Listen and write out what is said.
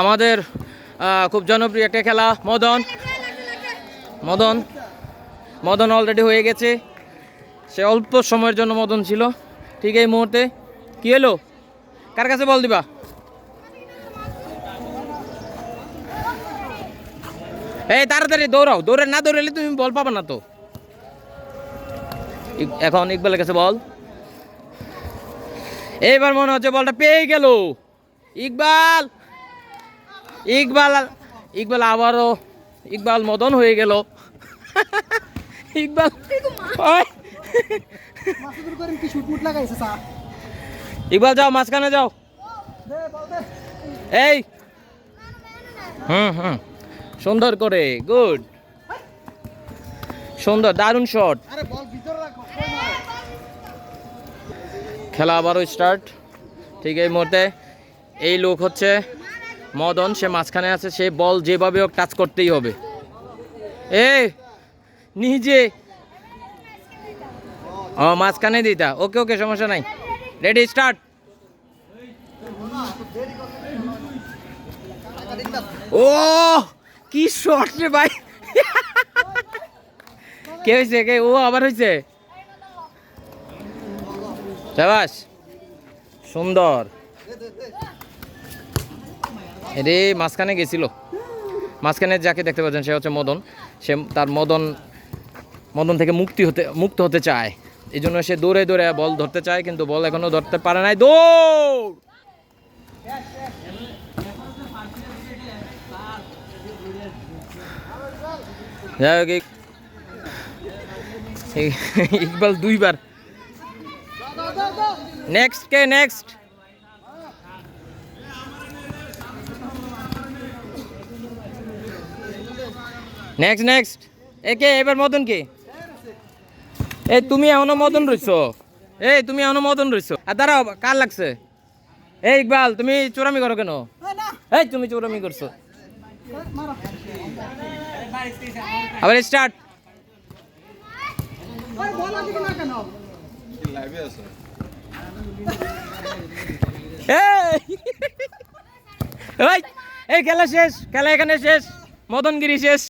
আমাদের খুব জনপ্রিয় একটা খেলা, মদন। মদন। মদন অলরেডি হয়ে গেছে। সে অল্প সময়ের জন্য মদন ছিল। ঠিক এই মুহূর্তে কি এলো কার কাছে বল দিবা? এই, তাড়াতাড়ি দৌড়াও। দৌড়ে না দৌড়ালে তুমি বল পাবা না তো। এখন ইকবালের কাছে বল। এইবার মনে হচ্ছে বলটা পেয়ে গেল। ইকবাল! ইকবাল ইকবাল আবারও, ইকবাল মদন হয়ে গেল। ইকবাল ইকবাল যাও, মাঝখানে যাও। এই। হুম হুম। সুন্দর করে, গুড। সুন্দর, দারুণ শট? খেলা আবারও স্টার্ট ঠিক এই মুহূর্তে, এই লোক হচ্ছে মদন, সে মাঝখানে আছে, সে বল যেভাবে হোক টাচ করতেই হবে। এ নিজে। ও, মাঝখানে দিতা। ওকে ওকে, সমস্যা নাই। রেডি স্টার্ট ও, কি শট রে ভাই। কে হয়েছে কে? ও আবার হয়েছে চাবাস সুন্দর। রে মাঝখানে গেছিল। মাঝখানে যাকে দেখতে পাচ্ছেন, সে হচ্ছে মদন। সে তার মদন মদন থেকে মুক্তি হতে, মুক্ত হতে চায়। এই জন্য সে দৌড়ে দৌড়ে বল ধরতে চায়, কিন্তু বল এখনও ধরতে পারে নাই। দৌড়! যাই হোক ইক- ইক- ইকবাল দুইবার। নেক্সট কে নেক্সট নেক্সট নেক্সট এ কে, এবার মদন কে? এই তুমি এখনও মদন রইছো? এই তুমি এখনও মদন রইছো? আর দাঁড়াও, কার লাগছে? এই ইকবাল, তুমি চোরামি করো কেন? এই, তুমি চোরামি করছ। আবার স্টার্ট এই, খেলা শেষ, খেলা এখানে শেষ। মদনগিরি শেষ।